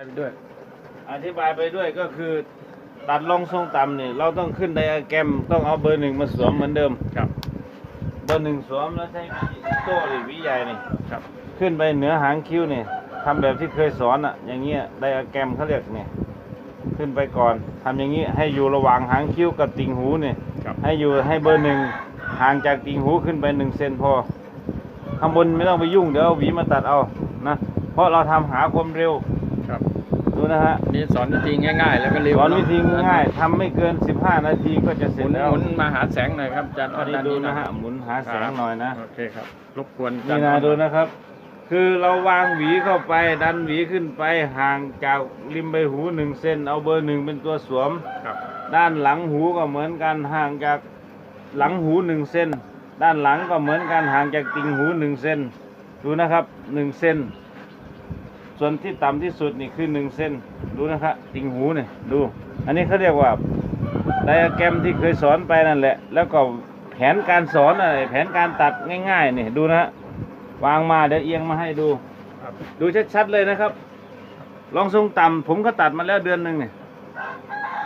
ไปด้วย อธิบายไปด้วยก็คือตัดลงทรงต่ำนี่เราต้องขึ้นไดอะแกรมต้องเอาเบอร์หนึ่งมาสวมเหมือนเดิมครับ เบอร์หนึ่งสวมแล้วใช้โต้หรือวิใหญ่นี่ครับ ขึ้นไปเหนือหางคิ้วนี่ทำแบบที่เคยสอนอะ อย่างเงี้ยไดอะแกรมเขาเรียกเนี่ยขึ้นไปก่อนทำอย่างงี้ให้อยู่ระหว่างหางคิ้วกับติ่งหูเนี่ยครับให้อยู่ให้เบอร์หนึ่งห่างจากติ่งหูขึ้นไปหนึ่งเซนพอข้างบนไม่ต้องไปยุ่งเดี๋ยวเอาหวีมาตัดเอานะเพราะเราทำหาความเร็วครับดู นะฮะนี่สอนวิธีง่ายๆ แล้วก็เร็วสอนเะวิธีง่ายๆทำไม่เกิน 15 นาทีก็จะหเสร็มุจนแล้วหมุนมาหาแสงหน่อยครับอาจารย์อันนี้ด้าดูหนะอยฮะหมุนหาแสงหน่อยนะ โอเคครับรบกวนอาจารนี่ย์นะออดูนะครับ คือเราวางหวีเข้าไปดันหวีขึ้นไปห่างจากริมใบหูหนึ่งเซนเอาเบอร์หนึ่งเป็นตัวสวม ครับด้านหลังหูก็เหมือนกันห่างจากหลังหูหนึ่งเซนด้านหลังก็เหมือนกันห่างจากติ่งหูหนึ่งเซนดูนะครับหนึ่งเซน ส่วนที่ต่ำที่สุดนี่คือหนึ่งเซนดูนะครับติ่งหูนี่ดู อันนี้เขาเรียกว่าไดอะแกรมที่เคยสอนไปนั่นแหละ แล้วก็แผนการสอนอะไรแผนการตัดง่ายๆนี่ดูนะฮะวางมาเดี๋ยวเอียงมาให้ดูครับดูชัดๆเลยนะครับ ลองทรงต่ำผมก็ตัดมาแล้วเดือนหนึ่งเนี่ย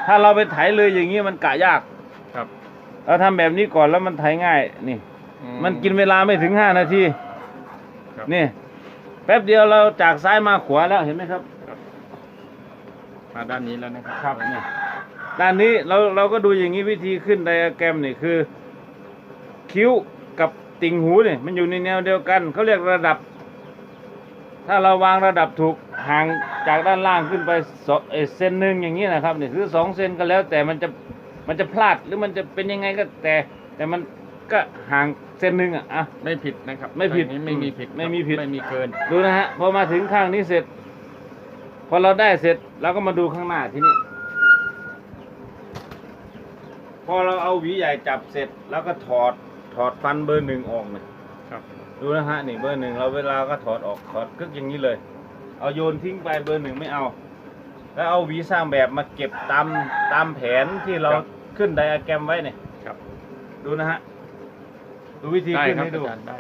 ถ้าเราไปไถเลยอย่างนี้มันกะยากครับเราทำแบบนี้ก่อนแล้วมันไถง่ายนี่อืมันกินเวลาไม่ถึงห้านาทีครับนี่ แป๊บเดียวเราจากซ้ายมาขวาแล้วเห็นไหมครับ มาด้านนี้แล้วนะครับครับนี่ด้านนี้เราเราก็ดูอย่างนี้วิธีขึ้นไดอะแกรมนี่คือ คิ้วกับติ่งหูนี่มันอยู่ในแนวเดียวกันเขาเรียกระดับ ถ้าเราวางระดับถูกห่างจากด้านล่างขึ้นไปสองเอ่อเซนหนึ่งอย่างนี้นะครับนี่คือสองเซนก็แล้วแต่มันจะมันจะพลาดหรือมันจะเป็นยังไงก็แต่ แต่มัน ก็ห่างเซนหนึ่งอะอะ ไม่ผิดนะครับไม่ผิดทางนี้ไม่มีผิดไม่มีผิด ไม่มีเกิน ดูนะฮะพอมาถึงข้างนี้เสร็จ พอเราได้เสร็จเราก็มาดูข้างหน้าที่นี่พอเราเอาหวีใหญ่จับเสร็จ แล้วก็ถอดถอดฟันเบอร์หนึ่งออกเลยครับ ดูนะฮะนี่เบอร์หนึ่งเราเวลาก็ถอดออกถอดกึกอย่างนี้เลย เอาโยนทิ้งไปเบอร์หนึ่งไม่เอา แล้วเอาหวีสร้างแบบมาเก็บตามตามแผนที่เราขึ้นไดอะแกรมไว้เนี่ยครับ ดูนะฮะ ดูวิธีได้ขึ้นครับให้อาดูจารย์ได้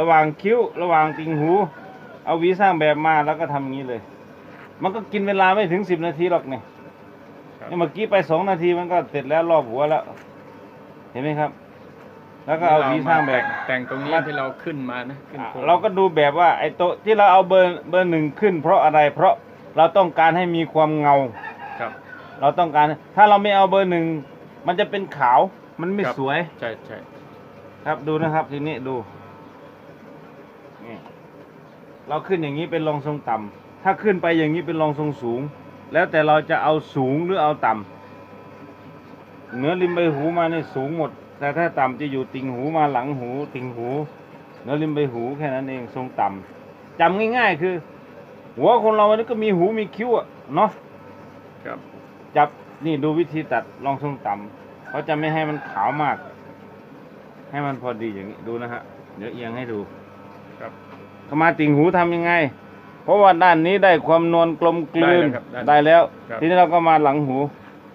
ระหว่างคิ้วระหว่างติ่งหู เอาหวีสร้างแบบมาแล้วก็ทำอย่างนี้เลย มันก็กินเวลาไม่ถึงสิบนาทีหรอกเนี่ยครับ นี่เมื่อกี้ไปสองนาทีมันก็เสร็จแล้วรอบหัวแล้ว เห็นไหมครับ แล้วก็เอาหวีสร้างแบบ แต่งตรงนี้มาที่เราขึ้นมานะขึ้นอะโค้งเราก็ดูแบบว่าไอ้โต๊ะที่เราเอาเบอร์เบอร์หนึ่งขึ้น เพราะอะไรเพราะเราต้องการให้มีความเงา ครับ เราต้องการถ้าเราไม่เอาเบอร์หนึ่งมันจะเป็นขาวมันไม่ครับ สวย ใช่ใช่ ครับดูนะครับทีนี้ดูนี่เราขึ้นอย่างนี้เป็นรองทรงต่ำถ้าขึ้นไปอย่างนี้เป็นรองทรงสูง แล้วแต่เราจะเอาสูงหรือเอาต่ำเหนือริมใบหูมานี่สูงหมด แต่ถ้าต่ำจะอยู่ติ่งหูมาหลังหู ติ่งหูเหนือริมใบหูแค่นั้นเองทรงต่ำจำง่ายๆคือ หัวคนเรามันก็มีหูมีคิ้วอะเนาะครับจับนี่ดูวิธีตัดรองทรงต่ำเขาจะไม่ให้มันขาวมาก ให้มันพอดีอย่างนี้ดูนะฮะเดี๋ยวเอียงให้ดูครับเข้ามาติ่งหูทำยังไง เพราะว่าด้านนี้ได้ความนวลกลมกลืนได้แล้วครับได้ได้แล้วครับทีนี้เราก็มาหลังหู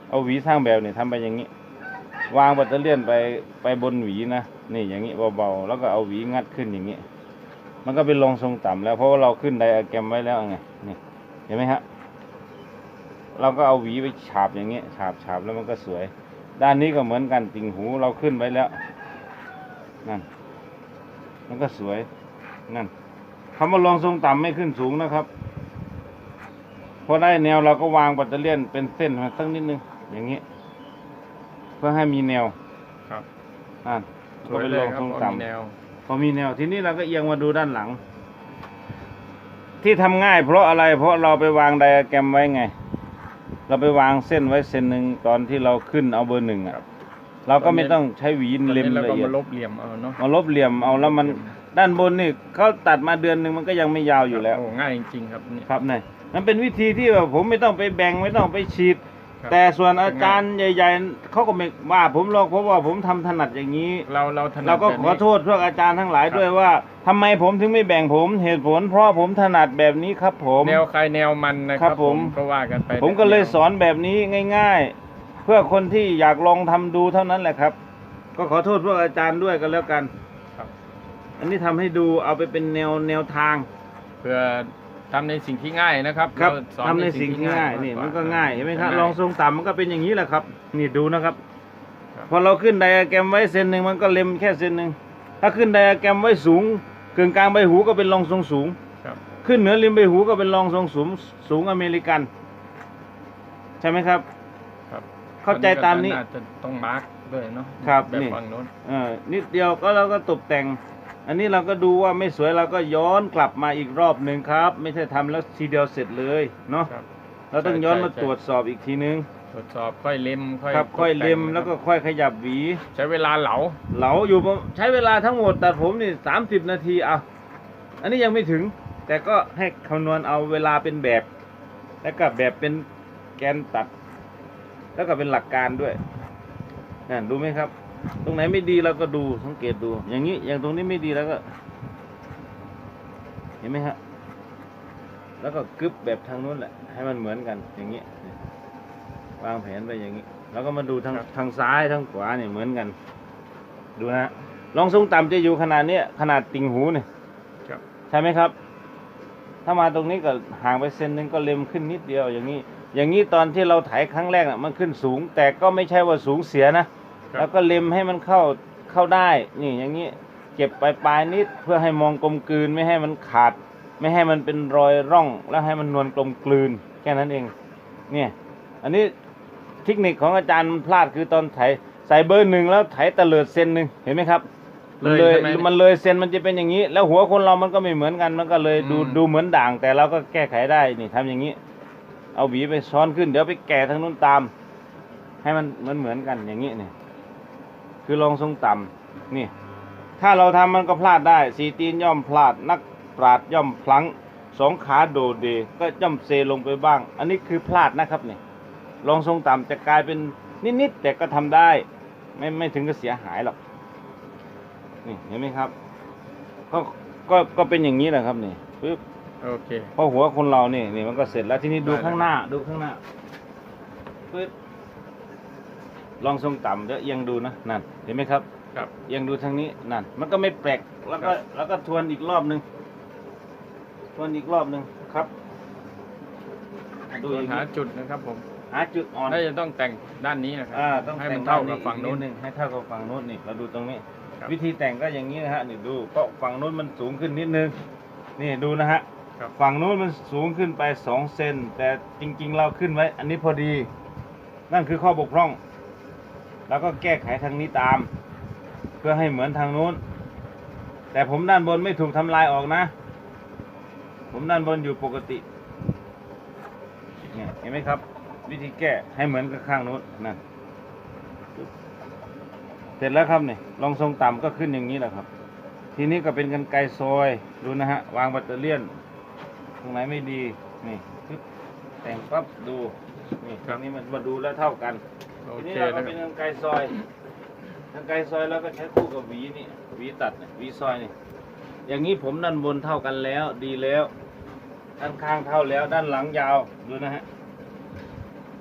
เอาหวีสร้างแบบเนี่ยทำไปอย่างนี้ วางแบตเตอเลี่ยนไปไปบนหวีนะนี่อย่างนี้เบาๆแล้วก็เอาหวีงัดขึ้นอย่างนี้ มันก็เป็นรองทรงต่ำแล้วเพราะว่าเราขึ้นไดอะแกรมไว้แล้วไงนี่เห็นไหมฮะเราก็เอาหวีไปฉาบอย่างนี้ฉาบฉาบแล้วมันก็สวย ด้านนี้ก็เหมือนกันติ่งหูเราขึ้นไว้แล้ว นั่น มันก็สวย นั่นคำว่าลองทรงต่ำไม่ขึ้นสูงนะครับพอได้แนวเราก็วางแบตเตอเลี่ยนเป็นเส้นมาสักนิดนึง อย่างนี้ เพื่อให้มีแนวครับนั่นสก็วยเป็นเลลยองครับทรงพอมีต่ำแนวพอมีแนว ทีนี้เราก็เอียงมาดูด้านหลัง ที่ทำง่าย เพราะอะไร เพราะเราไปวางไดอะแกรมไว้ไง เราไปวางเส้นไว้เส้นหนึ่งตอนที่เราขึ้นเอาเบอร์หนึ่งอะ เราก็ไม่ต้องใช้หวีตอนเล็มนี้เราละก็เอียมาดลบเหลี่ยมเอาเนาะมาลบเหลี่ยมเอาแล้วมันด้านบนนี่เขาตัดมาเดือนหนึ่งมันก็ยังไม่ยาวอยู่แล้ว โอ้ง่ายจริงๆครับนี่ครับนี่มันเป็นวิธีที่แบบผมไม่ต้องไปแบ่งไม่ต้องไปฉีด ครับ แต่ส่วนอาจารย์ใหญ่ ๆเขาก็ไม่ว่าผมหรอกเพราะว่าผมทำถนัดอย่างนี้ เราเราถนัดเราก็แบบขนี้ อโทษพวกอาจารย์ทั้งหลายครับ ด้วยว่าทำไมผมถึงไม่แบ่งผมเหตุผล เพราะผมถนัดแบบนี้ครับผม แนวใครแนวมันนะคครัรับบผม ก็ว่ากันไปผมก็เลยแวสอนแบบนี้ง่าย ๆ เพื่อคนที่อยากลองทำดูเท่านั้นแหละครับ ก็ขอโทษพวกอาจารย์ด้วยกันแล้วกันครับ อันนี้ทำให้ดูเอาไปเป็นแนวแนวทาง เพื่อทำในสิ่งที่ง่ายนะครับครับเาสอทำในสิ่งที่ง่ายนี่มันก็ง่ายเห็นไหมครับลองทรงต่ำมันก็เป็นอย่างนี้แหละครับ นี่ดูนะครับ ครับ พอเราขึ้นไดอะแกรมไว้เซนหนึ่งมันก็เล็มแค่เซนหนึ่งถ้าขึ้นไดอะแกรมไว้สูงกึ่งกลางใบหูก็เป็นรองทรงสูง ครับขึ้นเหนือริมใบหูก็เป็นรองทรงสูงสูงอเมริกัน ใช่ไหมครับครับ เข้าใจตามนี้อาจจะต้องมาร์กด้วยเนาะครับแบบนี่ ฝั่งโน้นเออนิดเดียวก็เราก็ตกแต่ง อันนี้เราก็ดูว่าไม่สวยเราก็ย้อนกลับมาอีกรอบหนึ่งครับ ไม่ใช่ทำแล้วทีเดียวเสร็จเลยเนาะครับเราต้องใช่ย้อนใช่มาใช่ตรวจสอบอีกทีนึงตรวจสอบค่อยเล็มค่อยครับ ค่อยตแต่งเล็มนะแล้วก็รับค่อยขยับหวี ใช้เวลาเหลาเหลาอยู่ประใช้เวลาทั้งหมดตัดผมนี่สามสิบนาทีเอาอันนี้ยังไม่ถึง แต่ก็ให้คำนวณเอาเวลาเป็นแบบ แล้วก็แบบเป็นแกนตัด แล้วก็เป็นหลักการด้วยนั่นดูไหมครับ ตรงไหนไม่ดีเราก็ดูสังเกตดู อย่างนี้อย่างตรงนี้ไม่ดีแล้วก็ เห็นไหมฮะแล้วก็กึบแบบทางนู้นแหละ ให้มันเหมือนกันอย่างนี้วางแผนไปอย่างนี้แล้วก็มาดูทางครับทางซ้ายทางขวาเนี่ยเหมือนกัน ดูนะฮะลองทรงต่ำจะอยู่ขนาดเนี้ยขนาดติ่งหูเนี่ยครับใช่ไหมครับ ถ้ามาตรงนี้ก็ห่างไปเซนหนึงก็เล็มขึ้นนิดเดียวอย่างนี้ อย่างนี้ตอนที่เราไถครั้งแรกน่ะมันขึ้นสูง แต่ก็ไม่ใช่ว่าสูงเสียนะ ครับ แล้วก็เล็มให้มันเข้าเข้าได้ นี่อย่างนี้เก็บปลายปลายๆนิดเพื่อให้มองกลมกลืนไม่ให้มันขาด ไม่ให้มันเป็นรอยร่อง แล้วให้มันนวลกลมกลืนแค่นั้นเอง เนี่ย อันนี้เทคนิคของอาจารย์มันพลาดคือตอนไถใส่เบอร์หนึ่งแล้วไถตะเลิดเซนหนึ่งเห็นไหมครับมันเลเลยยใช่ไหม มันเลยเซนมันจะเป็นอย่างนี้ แล้วหัวคนเรามันก็ไม่เหมือนกันมันก็เลยดูอืม ดูเหมือนด่าง แต่เราก็แก้ไขได้นี่ทำอย่างนี้ เอาหวีไปซ้อนขึ้น เดี๋ยวไปแก่ทางนู้นตาม ให้มันมือนเหมือนกันอย่างนี้เนี่ย คือลองทรงต่ำนี่ ถ้าเราทำมันก็พลาดได้ สีตีนย่อมพลาด นักปราดย่อมพลั้งสองขาโดดเดก็ย่อมเซลงไปบ้าง อันนี้คือพลาดนะครับเนี่ยลองทรงต่ำจะกลายเป็นนิดๆแต่ก็ทำได้ ไม่ไม่ถึงกับเสียหายหรอกนี่เห็นไหมครับ ก็ก็ก็เป็นอย่างนี้แหละครับนี่ปึ๊บ โอเคพอหัวคนเรานี่นี่มันก็เสร็จแล้วทีนี้ดูได้แล้วข้างหน้า ดูข้างหน้าปึ๊บลองทรงต่ำแล้วเอียงดูนะนั่นเห็นไหมครับครับ เอียงดูทางนี้นั่น มันก็ไม่แปลกแล้วก็ครับแล้วก็ทวนอีกรอบหนึ่งทวนอีกรอบหนึ่งครับดูส่วอนย่างหานี้จุดนะครับผมหาจุดอ่อนน่าจะต้องแต่งด้านนี้นะครัอ่าต้องให้แต่มังนเท่ากับฝั่งโน้นอีกดหนึ่งให้เท่ากับฝั่งโน้นนี่เราดูตรงนี้ครับวิธีแต่งก็อย่างนี้นะฮะนี่ดูก็ฝั่งโน้นมันสูงขึ้นนิดนึง นี่ดูนะฮะ ครับ ฝั่งโน้นมันสูงขึ้นไปสองเซนแต่จริง ๆ เราขึ้นไว้ อันนี้พอดี นั่นคือข้อบกพร่อง แล้วก็แก้ไขทางนี้ตาม เพื่อให้เหมือนทางโน้น แต่ผมด้านบนไม่ถูกทำลายออกนะ ผมด้านบนอยู่ปกติเนี่ยเห็นไหมครับ วิธีแก้ให้เหมือนกับข้างโน้นนั่นเสร็จแล้วครับเนี่ยลองทรงต่ำก็ขึ้นอย่างนี้แหละครับ ทีนี้ก็เป็นกันไกรซอยดูนะฮะ วางแบตเตอรี่ยน ตรงไหนไม่ดีนี่ปึ๊บแต่งปั๊บดูนี่ตรงนี้มันมาดูแล้วเท่ากันโอทีเคนี้เราก็นะคเป็นรับกันไกรซอยกันไกรซอยแล้วก็ใช้คู่กับหวีนี่หวีตัดเนี่ยหวีซอยนี่อย่างนี้ผมด้านบนเท่ากันแล้วดีแล้ว ด้านข้างเท่าแล้ว ด้านหลังยาวดูนะฮะ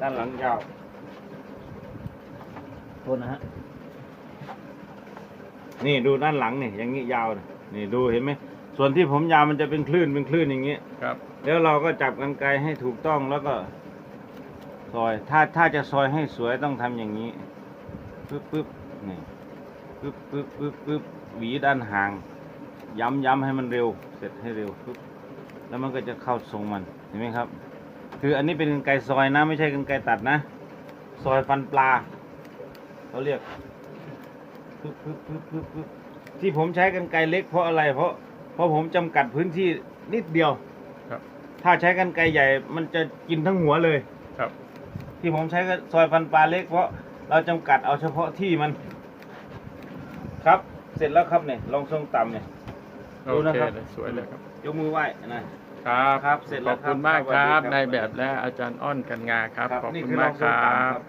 ด้านหลังยาวโทษนะฮะนี่ดูด้านหลังนี่อย่างนี้ยาวนะนี่ดูเห็นไหม ส่วนที่ผมยาวมันจะเป็นคลื่นเป็นคลื่นอย่างนี้ ครับ แล้วเราก็จับกันไกลให้ถูกต้องแล้วก็ซอย ถ้าถ้าจะซอยให้สวยต้องทำอย่างนี้ปึ๊บปึ๊บนี่ปึ๊บปึ๊บปึ๊บปึ๊บหวีด้านห่าง ย้ำย้ำให้มันเร็ว เสร็จให้เร็วปึ๊บแล้วมันก็จะเข้าทรงมันเห็นไหมครับ คืออันนี้เป็นกรรไกรซอยนะ ไม่ใช่กรรไกรตัดนะ ซอยฟันปลาเขาเรียกปึ๊บปึ๊บปึ๊บปึ๊บปึ๊บที่ผมใช้กรรไกรเล็กเพราะอะไรเพราะ เพราะผมจำกัดพื้นที่นิดเดียวครับถ้าใช้กันไกรใหญ่ มันจะกินทั้งหัวเลยครับ ที่ผมใช้ก็ซอยฟันปลาเล็ก เพราะเราจำกัดเอาเฉพาะที่มัน ครับ เสร็จแล้วครับเนี่ยลองทรงต่ำเนี่ยโอดูนะเคครับ เลยสวยเลยครับ ยกมือไหว้นะ ครับครับเสร็จขแล้อวบครับคุณมากสวัสคดีรับครับ นายแบบและอาจารย์อ้อนกันงาครับครับขอบนี่คุณคือมากลองทรงครัต่ำบ ครับ